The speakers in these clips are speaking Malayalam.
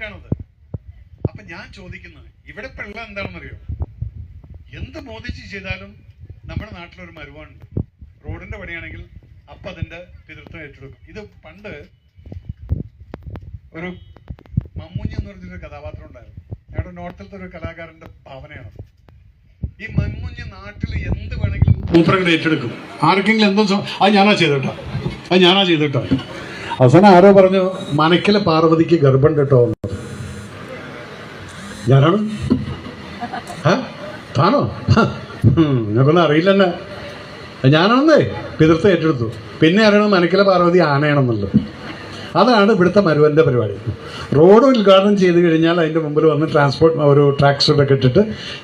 വേണ്ടിയിട്ടാണത് അപ്പൊ ഞാൻ ചോദിക്കുന്നത് ഇവിടെ പിള്ള എന്താണെന്നറിയോ? എന്ത് മോദിജി ചെയ്താലും നമ്മുടെ നാട്ടിലൊരു മരുവാണുണ്ട് റോഡിന്റെ പണിയാണെങ്കിൽ അപ്പൊ അതിന്റെ പിതൃത്വം ഏറ്റെടുക്കും. ഇത് പണ്ട് ഒരു മമ്മൂഞ്ഞ എന്ന് പറഞ്ഞൊരു കഥാപാത്രം ഉണ്ടായിരുന്നു. ഞങ്ങളുടെ നോർത്തിലത്തെ ഒരു കലാകാരന്റെ ഭാവനയാണ്. ഈ മമ്മൂഞ്ഞ് നാട്ടിൽ എന്ത് വേണമെങ്കിലും ഏറ്റെടുക്കും. ആർക്കെങ്കിലും എന്തോ അത് ഞാനാ ചെയ്തോട്ടോ. അത് ഞാനാ ചെയ്തോട്ടോ. അവസാനം ആരോ പറഞ്ഞു മനക്കിലെ പാർവതിക്ക് ഗർഭം കേട്ടോ എന്ന്. ഞാനാണ്? താനോ? നിങ്ങൾക്കൊന്നും അറിയില്ലെന്നെ ഞാനാണെന്നേ പിതൃത്വം ഏറ്റെടുത്തു. പിന്നെ അറിയണം മനക്കിലെ പാർവതി ആനയാണെന്നുള്ളത്? അതാണ് ഇവിടുത്തെ മരുവന്റെ പരിപാടി. റോഡ് ഉദ്ഘാടനം ചെയ്ത് കഴിഞ്ഞാൽ അതിന്റെ മുമ്പിൽ വന്ന് ട്രാൻസ്പോർട്ട് ഒരു ട്രാക്ക് സൂട്ടൊക്കെ ഇട്ടിട്ട്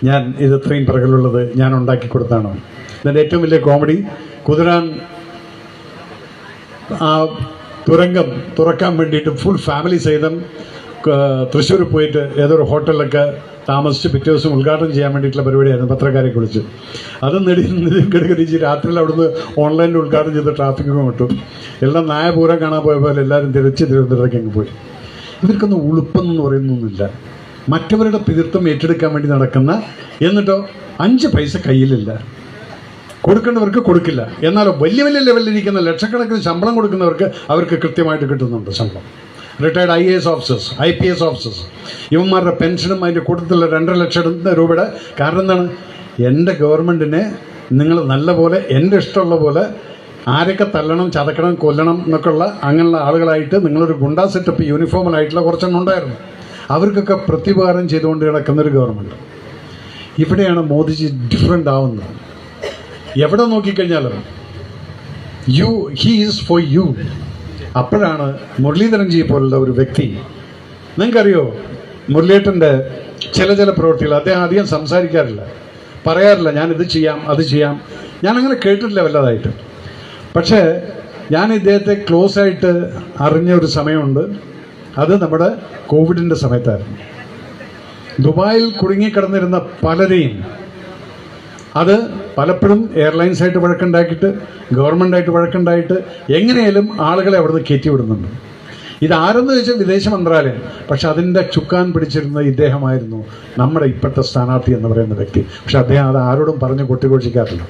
ഞാൻ ഇത് ഇത്രയും പിറകിലുള്ളത് ഞാൻ ഉണ്ടാക്കി കൊടുത്താണോ. ഇതിന്റെ ഏറ്റവും വലിയ കോമഡി കുതിരാൻ ആ തുരങ്കം തുറക്കാൻ വേണ്ടിയിട്ട് ഫുൾ ഫാമിലി സഹിതം തൃശ്ശൂർ പോയിട്ട് ഏതൊരു ഹോട്ടലിലൊക്കെ താമസിച്ച് പിറ്റേ ദിവസം ഉദ്ഘാടനം ചെയ്യാൻ വേണ്ടിയിട്ടുള്ള പരിപാടിയായിരുന്നു പത്രക്കാരെ കുറിച്ച് അത് നെടി നിതിൻ ഗഡ്കരി രാത്രിയിൽ അവിടുന്ന് ഓൺലൈനിൽ ഉദ്ഘാടനം ചെയ്ത് ട്രാഫിക്കും വിട്ടു എല്ലാം നായപൂരം കാണാൻ പോയ പോലെ എല്ലാവരും തിരിച്ച് തിരുവനന്തപുരത്തേക്ക് അങ്ങ് പോയി. ഇവർക്കൊന്നും ഉളുപ്പെന്ന് പറയുന്നൊന്നുമില്ല. മറ്റവരുടെ പിതൃത്വം ഏറ്റെടുക്കാൻ വേണ്ടി നടക്കുന്ന എന്നിട്ടോ അഞ്ച് പൈസ കയ്യിലില്ല. കൊടുക്കേണ്ടവർക്ക് കൊടുക്കില്ല. എന്നാൽ വലിയ വലിയ ലെവലിലിരിക്കുന്ന ലക്ഷക്കണക്കിന് ശമ്പളം കൊടുക്കുന്നവർക്ക് അവർക്ക് കൃത്യമായിട്ട് കിട്ടുന്നുണ്ട് ശമ്പളം. Retired I A S officers I P S officers ഇവന്മാരുടെ പെൻഷനും അതിന്റെ കൂട്ടത്തിലുള്ള രണ്ടര ലക്ഷം രൂപയുടെ കാരണം എന്താണ്? എന്റെ ഗവൺമെന്റിനെ നിങ്ങൾ നല്ല പോലെ എന്റെ ഇഷ്ടമുള്ള പോലെ ആരൊക്കെ തല്ലണം ചതക്കണം കൊല്ലണം എന്നൊക്കെയുള്ള അങ്ങനെയുള്ള ആളുകളായിട്ട് നിങ്ങളൊരു ഗുണ്ടാ സെറ്റപ്പ് യൂണിഫോമിലായിട്ടുള്ള കുറച്ചെണ്ണം ഉണ്ടായിരുന്നു. അവർക്കൊക്കെ പ്രത്യുപകാരം ചെയ്തുകൊണ്ട് കിടക്കുന്നൊരു ഗവൺമെന്റ് ഇവിടെയാണ് മോദിജി ഡിഫറെന്റ് ആവുന്നത്. എവിടെ നോക്കിക്കഴിഞ്ഞാലും you he is for you അപ്പോഴാണ് മുരളീധരൻജി പോലുള്ള ഒരു വ്യക്തി. നിങ്ങൾക്കറിയോ മുരളിയേട്ടന്റെ ചില ചില പ്രവൃത്തികൾ അദ്ദേഹം അധികം സംസാരിക്കാറില്ല. പറയാറില്ല ഞാൻ ഇത് ചെയ്യാം അത് ചെയ്യാം. ഞാൻ അങ്ങനെ കേട്ടിട്ടില്ല വല്ലതായിട്ട് പക്ഷേ ഞാൻ ഇദ്ദേഹത്തെ ക്ലോസ് ആയിട്ട് അറിഞ്ഞ ഒരു സമയമുണ്ട്. അത് നമ്മുടെ കോവിഡിന്റെ സമയത്തായിരുന്നു. ദുബായിൽ കുടുങ്ങിക്കിടന്നിരുന്ന പലരെയും അത് പലപ്പോഴും എയർലൈൻസായിട്ട് വഴക്കുണ്ടാക്കിയിട്ട് ഗവൺമെന്റായിട്ട് വഴക്കുണ്ടായിട്ട് എങ്ങനെയാലും ആളുകളെ അവിടുന്ന് കയറ്റി വിടുന്നുണ്ട്. ഇത് ആരെന്ന് ചോദിച്ചാൽ വിദേശ മന്ത്രാലയം. പക്ഷെ അതിന്റെ ചുക്കാൻ പിടിച്ചിരുന്ന ഇദ്ദേഹമായിരുന്നു നമ്മുടെ ഇപ്പോഴത്തെ സ്ഥാനാർത്ഥി എന്ന് പറയുന്ന വ്യക്തി. പക്ഷെ അദ്ദേഹം അത് ആരോടും പറഞ്ഞ് കൊട്ടിഘോഷിക്കാറില്ല.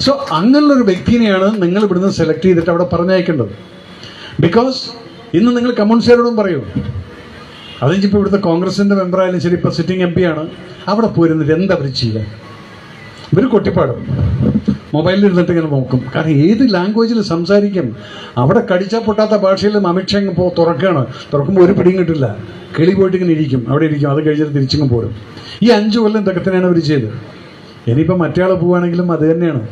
സോ അങ്ങനെയുള്ളൊരു വ്യക്തിനെയാണ് നിങ്ങൾ ഇവിടുന്ന് സെലക്ട് ചെയ്തിട്ട് അവിടെ പറഞ്ഞയക്കേണ്ടത്. ബിക്കോസ് ഇന്ന് നിങ്ങൾ കമ്മ്യൂണിസ്റ്റുകാരോടും പറയൂ. അതിപ്പോൾ ഇവിടുത്തെ കോൺഗ്രസിന്റെ മെമ്പറായാലും ശരി ഇപ്പോൾ സിറ്റിംഗ് എം ആണ്. അവിടെ പോയിരുന്നിട്ട് എന്താ അവർ ചെയ്യുക? ഇവർ കൊട്ടിപ്പാടും. മൊബൈലിൽ ഇരുന്നിട്ട് ഇങ്ങനെ നോക്കും. കാരണം ഏത് ലാംഗ്വേജിൽ സംസാരിക്കും? അവിടെ കടിച്ചാൽ പൊട്ടാത്ത ഭാഷയിൽ അമിത്ഷാ പോ തുറക്കുകയാണ്. തുറക്കുമ്പോൾ ഒരു പിടിയും കിട്ടില്ല. കിളി പോയിട്ട് ഇങ്ങനെ ഇരിക്കും. അവിടെ ഇരിക്കും. അത് കഴിഞ്ഞിട്ട് തിരിച്ചിങ്ങ് പോരും. ഈ അഞ്ച് കൊല്ലം ഇതൊക്കെ തന്നെയാണ് അവർ ചെയ്തത്. ഇനിയിപ്പോൾ മറ്റേ പോവുകയാണെങ്കിലും അത് തന്നെയാണ്.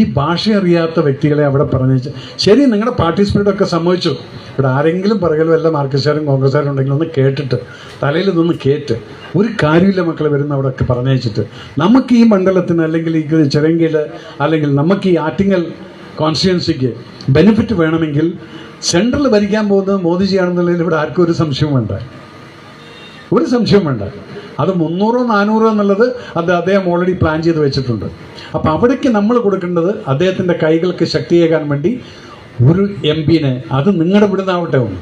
ഈ ഭാഷ അറിയാത്ത വ്യക്തികളെ അവിടെ പറഞ്ഞു ശരി നിങ്ങളുടെ പാർട്ടി സ്പിരിറ്റ് ഒക്കെ സമ്മതിച്ചു. ഇവിടെ ആരെങ്കിലും പറയലും വല്ല മാർക്കസ്കാരും കോൺഗ്രസ്സുകാരും ഉണ്ടെങ്കിൽ ഒന്ന് കേട്ടിട്ട് തലയിൽ നിന്ന് കേട്ട് ഒരു കാര്യമില്ല മക്കളെ വരുന്ന അവിടെ ഒക്കെ പറഞ്ഞയച്ചിട്ട് നമുക്ക് ഈ മണ്ഡലത്തിന് അല്ലെങ്കിൽ ഈ ചിറങ്കിൽ അല്ലെങ്കിൽ നമുക്ക് ഈ ആറ്റിങ്ങൽ കോൺസ്റ്റിറ്റ്യൻസിക്ക് ബെനിഫിറ്റ് വേണമെങ്കിൽ സെൻട്രൽ ഭരിക്കാൻ പോകുന്നത് മോദിജിയാണെന്നുള്ളതിൽ ഇവിടെ ആർക്കും ഒരു സംശയവും വേണ്ട. ഒരു സംശയവും വേണ്ട. അത് മുന്നൂറോ നാനൂറോ എന്നുള്ളത് അത് അദ്ദേഹം ഓൾറെഡി പ്ലാൻ ചെയ്ത് വെച്ചിട്ടുണ്ട്. അപ്പം അവിടേക്ക് നമ്മൾ കൊടുക്കേണ്ടത് അദ്ദേഹത്തിന്റെ കൈകൾക്ക് ശക്തിയേകാൻ വേണ്ടി ഒരു എം പിനെ. അത് നിങ്ങളുടെ ഇവിടുന്ന് ആവട്ടെ ഒന്ന്.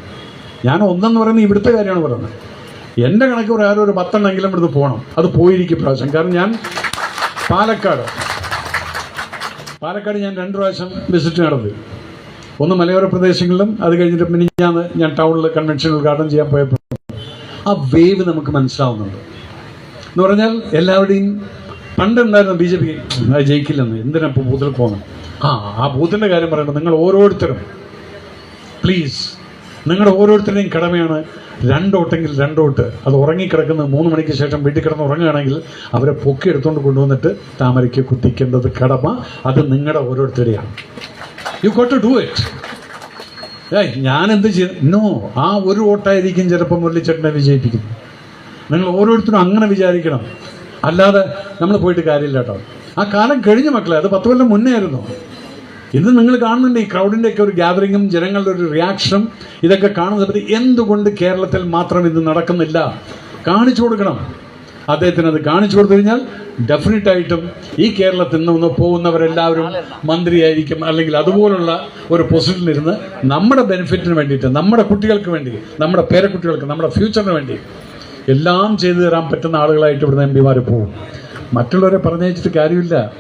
ഞാൻ ഒന്നെന്ന് പറയുന്നത് ഇവിടുത്തെ കാര്യമാണ് പറയുന്നത്. എന്റെ കണക്ക് പ്രകാരം ഒരു പത്തെണ്ണെങ്കിലും ഇവിടുന്ന് പോകണം അത് പോയിരിക്കും പ്രാവശ്യം കാരണം ഞാൻ പാലക്കാട്. പാലക്കാട് ഞാൻ രണ്ട് പ്രാവശ്യം വിസിറ്റ് നടത്തി ഒന്ന് മലയോര പ്രദേശങ്ങളിലും അത് കഴിഞ്ഞിട്ട് പിന്നെ ഞാൻ ഞാൻ ടൗണിൽ കൺവെൻഷൻ ഉദ്ഘാടനം ചെയ്യാൻ പോയപ്പോൾ ആ വേവ് നമുക്ക് മനസ്സിലാവുന്നുണ്ട്. എന്ന് പറഞ്ഞാൽ എല്ലാവരുടെയും പണ്ടുണ്ടായിരുന്ന ബി ജെ പി അത് ജയിക്കില്ലെന്ന് എന്തിനാ ഇപ്പോൾ ബൂത്തിൽ പോകണം ആ ആ ബൂത്തിന്റെ കാര്യം പറയണം നിങ്ങൾ ഓരോരുത്തരും പ്ലീസ് നിങ്ങളുടെ ഓരോരുത്തരുടെയും കടമയാണ് രണ്ടോട്ടെങ്കിൽ രണ്ടോട്ട് അത് ഉറങ്ങിക്കിടക്കുന്ന മൂന്ന് മണിക്ക് ശേഷം വീട്ടിൽ കിടന്ന് ഉറങ്ങുകയാണെങ്കിൽ അവരെ പൊക്കി എടുത്തുകൊണ്ട് കൊണ്ടുവന്നിട്ട് താമരയ്ക്ക് കുത്തിക്കേണ്ടത് കടമ അത് നിങ്ങളുടെ ഓരോരുത്തരുടെയാണ്. You got to do it ഏയ് ഞാനെന്ത് എന്ത് ചെയ്യും നോ ആ ഒരു വോട്ടായിരിക്കും ചിലപ്പോൾ മുരളിച്ചേട്ടനെ വിജയിപ്പിക്കുന്നത്. നിങ്ങൾ ഓരോരുത്തരും അങ്ങനെ വിചാരിക്കണം. അല്ലാതെ നമ്മൾ പോയിട്ട് കാര്യമില്ല കേട്ടോ. ആ കാലം കഴിഞ്ഞ മക്കളെ അത് പത്ത് കൊല്ലം മുന്നേ ആയിരുന്നു. ഇന്ന് നിങ്ങൾ കാണുന്നുണ്ട് ഈ ക്രൗഡിന്റെ ഒക്കെ ഒരു ഗ്യാതറിങ്ങും ജനങ്ങളുടെ ഒരു റിയാക്ഷനും ഇതൊക്കെ കാണുന്നത് എന്തുകൊണ്ട് കേരളത്തിൽ മാത്രം ഇത് നടക്കുന്നില്ല? കാണിച്ചു കൊടുക്കണം. അദ്ദേഹത്തിന് അത് കാണിച്ചു കൊടുത്തു കഴിഞ്ഞാൽ ഡെഫിനറ്റ് ആയിട്ടും ഈ കേരളത്തിൽ നിന്ന് പോകുന്നവരെല്ലാവരും മന്ത്രിയായിരിക്കും അല്ലെങ്കിൽ അതുപോലുള്ള ഒരു പൊസിഷനിലിരുന്ന് നമ്മുടെ ബെനിഫിറ്റിന് വേണ്ടിയിട്ട് നമ്മുടെ കുട്ടികൾക്ക് വേണ്ടി നമ്മുടെ പേരക്കുട്ടികൾക്ക് നമ്മുടെ ഫ്യൂച്ചറിന് വേണ്ടി എല്ലാം ചെയ്തു തരാൻ പറ്റുന്ന ആളുകളായിട്ട് ഇവിടുന്ന് എം പിമാർ പോകും മറ്റുള്ളവരെ പറഞ്ഞയച്ചിട്ട് കാര്യമില്ല.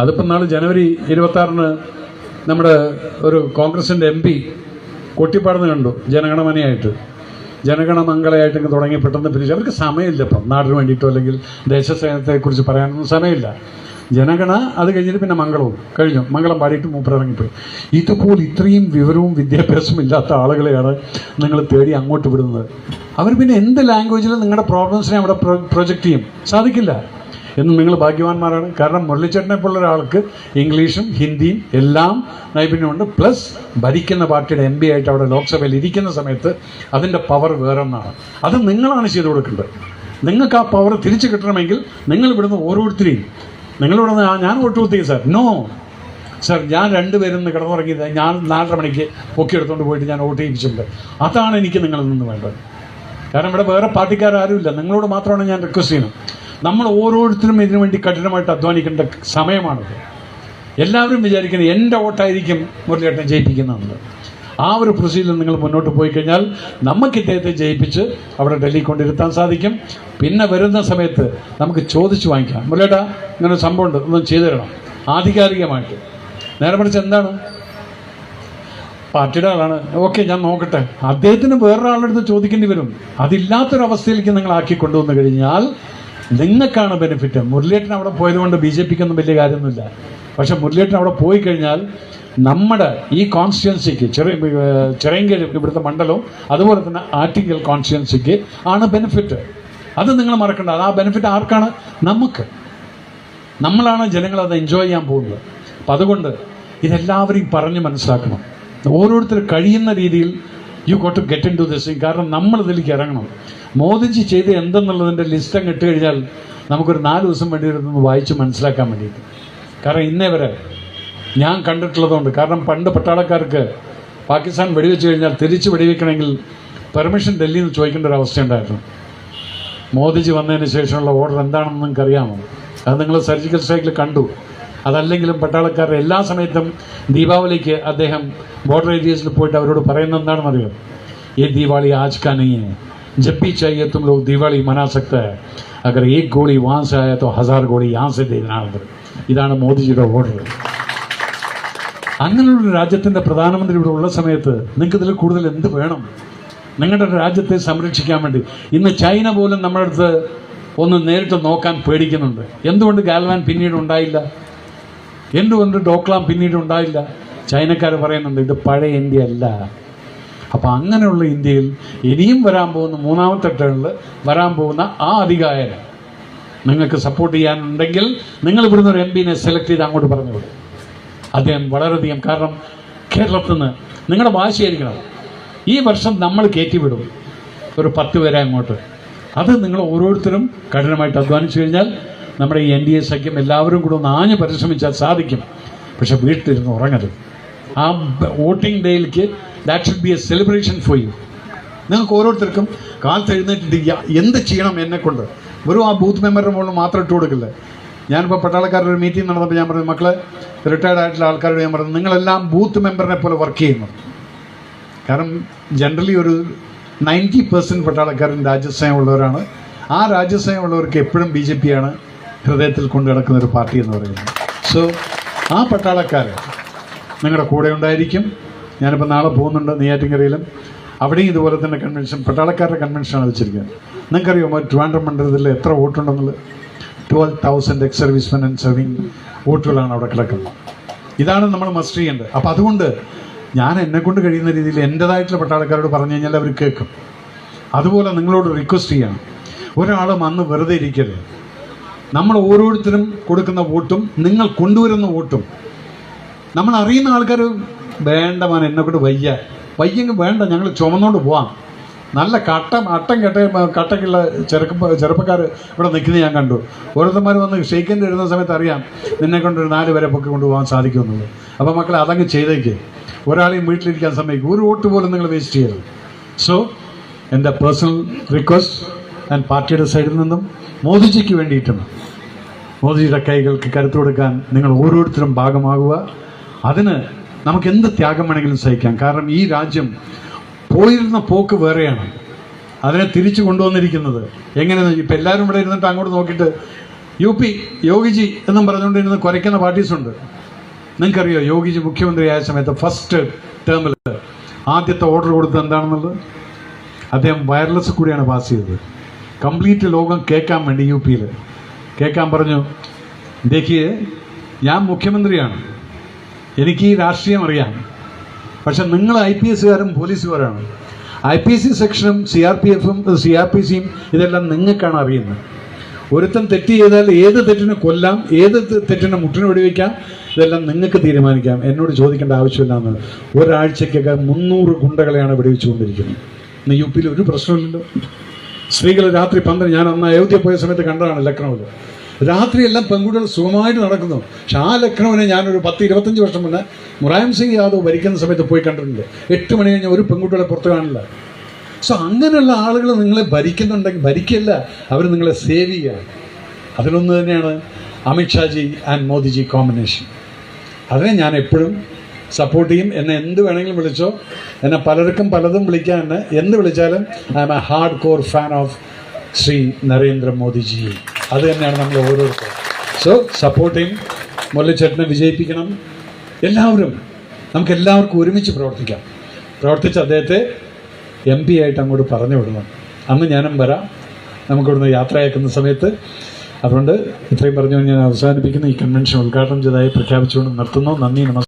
അതിപ്പം നാളെ ജനുവരി ഇരുപത്താറിന് നമ്മുടെ ഒരു കോൺഗ്രസിന്റെ എം പി കൊട്ടിപ്പാടുന്ന കണ്ടു ജനഗണമനയായിട്ട്. ജനഗണമംഗളയായിട്ട് തുടങ്ങി പെട്ടെന്ന് പിരിച്ചു. അവർക്ക് സമയമില്ല ഇപ്പം. നാടിന് വേണ്ടിയിട്ടോ അല്ലെങ്കിൽ ദേശസ്നേഹത്തെക്കുറിച്ച് പറയാനൊന്നും സമയമില്ല. ജനഗണ അത് കഴിഞ്ഞിട്ട് പിന്നെ മംഗളവും. കഴിഞ്ഞു. മംഗളം പാടിയിട്ട് മൂപ്പർ ഇറങ്ങിപ്പോയി ഇതുപോലെ ഇത്രയും വിവരവും വിദ്യാഭ്യാസവും ഇല്ലാത്ത ആളുകളെയാണ് നിങ്ങൾ തേടി അങ്ങോട്ട് വിടുന്നത്. അവർ പിന്നെ എന്ത് ലാംഗ്വേജിലും നിങ്ങളുടെ പ്രോബ്ലംസിനെ അവിടെ പ്രൊജക്റ്റ് ചെയ്യും. സാധിക്കില്ല. എന്നും നിങ്ങൾ ഭാഗ്യവാന്മാരാണ്. കാരണം മുരളിച്ചേട്ടനെ പോലുള്ള ഒരാൾക്ക് ഇംഗ്ലീഷും ഹിന്ദിയും എല്ലാം നൈപുണ്യമുണ്ട്. പ്ലസ് ഭരിക്കുന്ന പാർട്ടിയുടെ എം പി ആയിട്ട് അവിടെ ലോക്സഭയിൽ ഇരിക്കുന്ന സമയത്ത് അതിന്റെ പവർ വേറെ ഒന്നാണ്. അത് നിങ്ങളാണ് ചെയ്തു കൊടുക്കേണ്ടത്. നിങ്ങൾക്ക് ആ പവർ തിരിച്ചു കിട്ടണമെങ്കിൽ നിങ്ങൾ ഇവിടുന്ന് ഓരോരുത്തരെയും നിങ്ങളിവിടുന്ന് "ആ, ഞാൻ വോട്ട് കുത്തി സാർ നോ സാർ ഞാൻ രണ്ടുപേരും നിന്ന് കിടന്നുറങ്ങിയത് ഞാൻ നാലര മണിക്ക് പൊക്കി എടുത്തുകൊണ്ട് പോയിട്ട് ഞാൻ വോട്ട് ചെയ്യിപ്പിച്ചിട്ടുണ്ട് അതാണ് എനിക്ക് നിങ്ങളിൽ നിന്ന് വേണ്ടത്. കാരണം ഇവിടെ വേറെ പാർട്ടിക്കാരും നിങ്ങളോട് മാത്രമാണ് ഞാൻ റിക്വസ്റ്റ് ചെയ്യുന്നത്. നമ്മൾ ഓരോരുത്തരും ഇതിനു വേണ്ടി കഠിനമായിട്ട് അധ്വാനിക്കേണ്ട സമയമാണിത്. എല്ലാവരും വിചാരിക്കുന്നത് എന്റെ വോട്ടായിരിക്കും മുരളിയേട്ടൻ ജയിപ്പിക്കുന്നതെന്ന്. ആ ഒരു പ്രൊസീജിയർ നിങ്ങൾ മുന്നോട്ട് പോയി കഴിഞ്ഞാൽ നമുക്ക് ഇദ്ദേഹത്തെ ജയിപ്പിച്ച് അവിടെ ഡൽഹി കൊണ്ടിരുത്താൻ സാധിക്കും. പിന്നെ വരുന്ന സമയത്ത് നമുക്ക് ചോദിച്ചു വാങ്ങിക്കാം. മുരളേട്ടാ ഇങ്ങനെ സംഭവം ഉണ്ട്. ഒന്നും ചെയ്തു തരണം. ആധികാരികമായിട്ട്. നേരെ മറിച്ച് എന്താണ്? പാർട്ടിയുടെ ആളാണ്. ഓക്കെ ഞാൻ നോക്കട്ടെ. അദ്ദേഹത്തിന് വേറൊരാളുടെ അടുത്ത് ചോദിക്കേണ്ടി വരും. അതില്ലാത്തൊരവസ്ഥയിലേക്ക് നിങ്ങൾ ആക്കി കൊണ്ടുവന്നു കഴിഞ്ഞാൽ നിങ്ങൾക്കാണ് ബെനിഫിറ്റ് മുരളിയേട്ടൻ അവിടെ പോയതുകൊണ്ട് ബി ജെ പിക്കൊന്നും വലിയ കാര്യമൊന്നുമില്ല. പക്ഷെ മുരളിയേട്ടൻ അവിടെ പോയി കഴിഞ്ഞാൽ നമ്മുടെ ഈ കോൺസ്റ്റിറ്റ്യൻസിക്ക് ചെറിയ ചെറിയങ്കേരി ഇവിടുത്തെ മണ്ഡലവും അതുപോലെ തന്നെ ആർട്ടിക്കൽ കോൺസ്റ്റിറ്റ്യൻസിക്ക് ആണ് ബെനിഫിറ്റ് അത് നിങ്ങൾ മറക്കണ്ട. അത് ആ ബെനിഫിറ്റ് ആർക്കാണ്? നമുക്ക്. നമ്മളാണ് ജനങ്ങൾ അത് എൻജോയ് ചെയ്യാൻ പോകുന്നത്. അപ്പം അതുകൊണ്ട് ഇതെല്ലാവരെയും പറഞ്ഞ് മനസ്സിലാക്കണം. ഓരോരുത്തർ കഴിയുന്ന രീതിയിൽ you got to get into this കാരണം നമ്മൾ ഇതിലേക്ക് ഇറങ്ങണം. മോദിജി ചെയ്ത് എന്തെന്നുള്ളതിന്റെ ലിസ്റ്റ് അങ്ങ് ഇട്ട് കഴിഞ്ഞാൽ നമുക്കൊരു നാല് ദിവസം വേണ്ടി വരുന്നത് വായിച്ച് മനസ്സിലാക്കാൻ വേണ്ടിയിട്ട്. കാരണം ഇന്നേ വരെ ഞാൻ കണ്ടിട്ടുള്ളതുകൊണ്ട് കാരണം പണ്ട് പട്ടാളക്കാർക്ക് പാകിസ്ഥാൻ വെടിവെച്ച് കഴിഞ്ഞാൽ തിരിച്ച് വെടിവെക്കണമെങ്കിൽ പെർമിഷൻ ഡൽഹിയിൽ നിന്ന് ചോദിക്കേണ്ട ഒരു അവസ്ഥയുണ്ടായിരുന്നു മോദിജി വന്നതിന് ശേഷമുള്ള ഓർഡർ എന്താണെന്ന് നിങ്ങൾക്ക് അറിയാമോ അത് നിങ്ങൾ സർജിക്കൽ സ്ട്രൈക്കിൽ കണ്ടു അതല്ലെങ്കിലും പട്ടാളക്കാരുടെ എല്ലാ സമയത്തും ദീപാവലിക്ക് അദ്ദേഹം ബോർഡർ ഏരിയസിൽ പോയിട്ട് അവരോട് പറയുന്നത് എന്താണെന്ന് അറിയാം ये दिवाली आज का नहीं है जब भी चाहिए तुम लोग दिवाली मना सकता है अगर एक गोली वहाँ से आया तो हजार गोली यहाँ से दे देना अंदर ഇതാണ് മോദിജിയുടെ ഓർഡർ അങ്ങനെയുള്ള രാജ്യത്തിന്റെ പ്രധാനമന്ത്രി ഇവിടെ ഉള്ള സമയത്ത് നിങ്ങൾക്ക് ഇതിൽ കൂടുതൽ എന്ത് വേണം? നിങ്ങളുടെ രാജ്യത്തെ സംരക്ഷിക്കാൻ വേണ്ടി. ഇന്ന് ചൈന പോലും നമ്മുടെ അടുത്ത് ഒന്ന് നേരിട്ട് നോക്കാൻ പേടിക്കുന്നുണ്ട്. എന്തുകൊണ്ട് ഗാൽവാൻ പിന്നീട് ഉണ്ടായില്ല? എന്തുകൊണ്ട് ഡോക്ലാം പിന്നീട് ഉണ്ടായില്ല? ചൈനക്കാർ പറയുന്നുണ്ട് ഇത് പഴയ ഇന്ത്യ അല്ല. അപ്പം അങ്ങനെയുള്ള ഇന്ത്യയിൽ ഇനിയും വരാൻ പോകുന്ന മൂന്നാമത്തെ ടേണിൽ വരാൻ പോകുന്ന ആ അധികാരം നിങ്ങൾക്ക് സപ്പോർട്ട് ചെയ്യാനുണ്ടെങ്കിൽ നിങ്ങൾ ഇവിടുന്ന് ഒരു എം പിനെ സെലക്ട് ചെയ്ത് അങ്ങോട്ട് പറഞ്ഞു വിടും അദ്ദേഹം വളരെയധികം കാരണം കേരളത്തിൽ നിന്ന് നിങ്ങളുടെ വാശിയായിരിക്കണം. ഈ വർഷം നമ്മൾ കയറ്റിവിടും. ഒരു പത്ത് പേരെ അങ്ങോട്ട്. അത് നിങ്ങൾ ഓരോരുത്തരും കഠിനമായിട്ട് അധ്വാനിച്ചു കഴിഞ്ഞാൽ നമ്മുടെ ഈ എൻ ഡി എ സഖ്യം എല്ലാവരും കൂടെ ഒന്ന് ആഞ്ഞ് പരിശ്രമിച്ചാൽ സാധിക്കും. പക്ഷെ വീട്ടിലിരുന്ന് ഉറങ്ങരുത്. ആ voting ഡേയിലേക്ക് that should be a celebration for you നിങ്ങൾക്ക് ഓരോരുത്തർക്കും കാലത്ത് എഴുന്നേറ്റിരിക്കുക എന്ത് ചെയ്യണം എന്നെക്കൊണ്ട്. വെറും ആ ബൂത്ത് മെമ്പറുടെ മുകളിൽ മാത്രം ഇട്ട് കൊടുക്കില്ല? ഞാനിപ്പോൾ പട്ടാളക്കാരുടെ ഒരു മീറ്റിംഗ് നടന്നപ്പോൾ ഞാൻ പറഞ്ഞു മക്കളെ റിട്ടയർഡ് ആയിട്ടുള്ള ആൾക്കാരോട് ഞാൻ പറഞ്ഞു നിങ്ങളെല്ലാം ബൂത്ത് മെമ്പറിനെ പോലെ വർക്ക് ചെയ്യുന്നു. കാരണം ജനറലി ഒരു നയന്റി പെർസെന്റ് പട്ടാളക്കാരൻ രാജ്യസ്നേഹമുള്ളവരാണ്. ആ രാജ്യസ്നേഹമുള്ളവർക്ക് എപ്പോഴും ബി ജെ പിയാണ് ഹൃദയത്തിൽ കൊണ്ടു നടക്കുന്ന ഒരു പാർട്ടി എന്ന് പറയുന്നത്. സോ ആ പട്ടാളക്കാർ നിങ്ങളുടെ കൂടെ ഉണ്ടായിരിക്കും. ഞാനിപ്പോൾ നാളെ പോകുന്നുണ്ട് നെയ്യാറ്റിൻകരയിലും. അവിടെയും ഇതുപോലെ തന്നെ കൺവെൻഷൻ പട്ടാളക്കാരുടെ കൺവെൻഷനാണ് വെച്ചിരിക്കുന്നത്. നിങ്ങൾക്കറിയാമോ ട്രിവാൻഡ്രം മണ്ഡലത്തിൽ എത്ര വോട്ടുണ്ടെന്നുള്ളത്? Twelve thousand ex servicemen and serving വോട്ടുകളാണ് അവിടെ കിടക്കുന്നത്. ഇതാണ് നമ്മൾ മസ്റ്റ് ചെയ്യേണ്ടത്. അപ്പം അതുകൊണ്ട് ഞാൻ എന്നെ കൊണ്ട് കഴിയുന്ന രീതിയിൽ എന്റെതായിട്ടുള്ള പട്ടാളക്കാരോട് പറഞ്ഞു കഴിഞ്ഞാൽ അവർ കേൾക്കും. അതുപോലെ നിങ്ങളോട് റിക്വസ്റ്റ് ചെയ്യണം. ഒരാളും അന്ന് വെറുതെ ഇരിക്കരുത്. നമ്മൾ ഓരോരുത്തരും കൊടുക്കുന്ന വോട്ടും നിങ്ങൾ കൊണ്ടുവരുന്ന വോട്ടും. നമ്മൾ അറിയുന്ന ആൾക്കാർ വേണ്ട മാൻ എന്നെ കൊണ്ട് വയ്യ. വയ്യെങ്കിൽ വേണ്ട ഞങ്ങൾ ചുമന്നുകൊണ്ട് പോവാം. നല്ല കട്ടം അട്ടം കെട്ട കട്ടക്കുള്ള ചെറുക്ക ചെറുപ്പക്കാർ ഇവിടെ നിൽക്കുന്നത് ഞാൻ കണ്ടു. ഓരോരുത്തന്മാർ വന്ന് ഷെയ്ക്കിന്റെ ഇടുന്ന സമയത്ത് അറിയാം നിന്നെ കൊണ്ട് ഒരു നാല് വരെ പൊക്കി കൊണ്ടുപോകാൻ സാധിക്കുമെന്നുള്ളത്. അപ്പോൾ മക്കളെ അതങ്ങ് ചെയ്തേക്ക്. ഒരാളെയും വീട്ടിലിരിക്കാൻ സമയത്ത് ഒരു വോട്ട് പോലും നിങ്ങൾ വേസ്റ്റ് ചെയ്യരുത്. സോ എന്റെ പേഴ്സണൽ റിക്വസ്റ്റ് ഞാൻ പാർട്ടിയുടെ സൈഡിൽ നിന്നും മോദിജിക്ക് വേണ്ടിയിട്ടും മോദിജിയുടെ കൈകൾക്ക് കരുത്തു കൊടുക്കാൻ നിങ്ങൾ ഓരോരുത്തരും ഭാഗമാകുക. അതിന് നമുക്ക് എന്ത് ത്യാഗം വേണമെങ്കിലും സഹിക്കാം. കാരണം ഈ രാജ്യം പോയിരുന്ന പോക്ക് വേറെയാണ്. അതിനെ തിരിച്ചു കൊണ്ടുവന്നിരിക്കുന്നത്. എങ്ങനെ ഇപ്പം എല്ലാവരും ഇവിടെ ഇരുന്നിട്ട് അങ്ങോട്ട് നോക്കിയിട്ട് യു പി യോഗിജി എന്നും പറഞ്ഞുകൊണ്ടിരുന്ന് കുറയ്ക്കുന്ന പാർട്ടീസുണ്ട്. നിങ്ങൾക്കറിയോ യോഗിജി മുഖ്യമന്ത്രി ആയ സമയത്ത് ഫസ്റ്റ് ടേമിൽ ആദ്യത്തെ ഓർഡർ കൊടുത്തത് എന്താണെന്നുള്ളത്? അദ്ദേഹം വയർലെസ് കൂടിയാണ് പാസ് ചെയ്തത്. കംപ്ലീറ്റ് ലോകം കേൾക്കാൻ വേണ്ടി യു പിയിൽ കേൾക്കാൻ പറഞ്ഞു ദേഖിയെ ഞാൻ മുഖ്യമന്ത്രിയാണ്. എനിക്ക് ഈ രാഷ്ട്രീയം അറിയാം. പക്ഷെ നിങ്ങൾ ഐ പി എസുകാരും പോലീസുകാരാണ്. ഐ പി സി സെക്ഷനും സി ആർ പി എഫും സി ആർ പി സിയും ഇതെല്ലാം നിങ്ങൾക്കാണ് അറിയുന്നത്. ഒരുത്തൻ തെറ്റ് ചെയ്താൽ ഏത് തെറ്റിനെ കൊല്ലാം ഏത് തെറ്റിനെ മുട്ടിന് വെടിവെക്കാം ഇതെല്ലാം നിങ്ങൾക്ക് തീരുമാനിക്കാം. എന്നോട് ചോദിക്കേണ്ട ആവശ്യമില്ലാന്ന്. ഒരാഴ്ചയ്ക്കൊക്കെ മുന്നൂറ് ഗുണ്ടകളെയാണ് വെടിവെച്ചുകൊണ്ടിരിക്കുന്നത്. ഇന്ന് യു പിയിൽ ഒരു പ്രശ്നമില്ലല്ലോ സ്ത്രീകൾ രാത്രി പന്ത്രണ്ട് ഞാൻ അന്ന് അയോധ്യ പോയ സമയത്ത് കണ്ടതാണ് ലക്നൌവിൽ രാത്രിയെല്ലാം പെൺകുട്ടികൾ സുഖമായിട്ട് നടക്കുന്നു. പക്ഷെ ആ ലക്ഷണവിനെ ഞാനൊരു പത്ത് ഇരുപത്തഞ്ച് വർഷം മുന്നേ മുറായം സിംഗ് യാദവ് ഭരിക്കുന്ന സമയത്ത് പോയി കണ്ടിട്ടുണ്ട്. എട്ട് മണി കഴിഞ്ഞാൽ ഒരു പെൺകുട്ടികളെ പുറത്ത് കാണില്ല. സോ അങ്ങനെയുള്ള ആളുകൾ നിങ്ങളെ ഭരിക്കുന്നുണ്ടെങ്കിൽ ഭരിക്കല്ല അവർ നിങ്ങളെ സേവ് ചെയ്യുക അതിലൊന്ന് തന്നെയാണ് അമിത്ഷാജി ആൻഡ് മോദിജി കോമ്പിനേഷൻ അതിനെ ഞാൻ എപ്പോഴും സപ്പോർട്ട് ചെയ്യും. എന്നെ എന്ത് വേണമെങ്കിലും വിളിച്ചോ എന്നെ പലർക്കും പലതും വിളിക്കാൻ എന്ത് വിളിച്ചാലും I am a hardcore fan of Shri Narendra Modiji അത് തന്നെയാണ് നമ്മൾ ഓരോരുത്തരും. സോ സപ്പോർട്ട് ചെയ്യും മുരളിച്ചേട്ടനെ വിജയിപ്പിക്കണം. എല്ലാവരും നമുക്ക് എല്ലാവർക്കും ഒരുമിച്ച് പ്രവർത്തിക്കാം. പ്രവർത്തിച്ച് അദ്ദേഹത്തെ എം പി ആയിട്ട് അങ്ങോട്ട് പറഞ്ഞു വിടണം. അന്ന് ഞാനും വരാം. നമുക്കിവിടുന്ന് യാത്രയാക്കുന്ന സമയത്ത്. അതുകൊണ്ട് ഇത്രയും പറഞ്ഞുകൊണ്ട് ഞാൻ അവസാനിപ്പിക്കുന്നു. ഈ കൺവെൻഷൻ ഉദ്ഘാടനം ചെയ്തതായി പ്രഖ്യാപിച്ചുകൊണ്ട് നിർത്തുന്നു. നന്ദി നമസ്കാരം.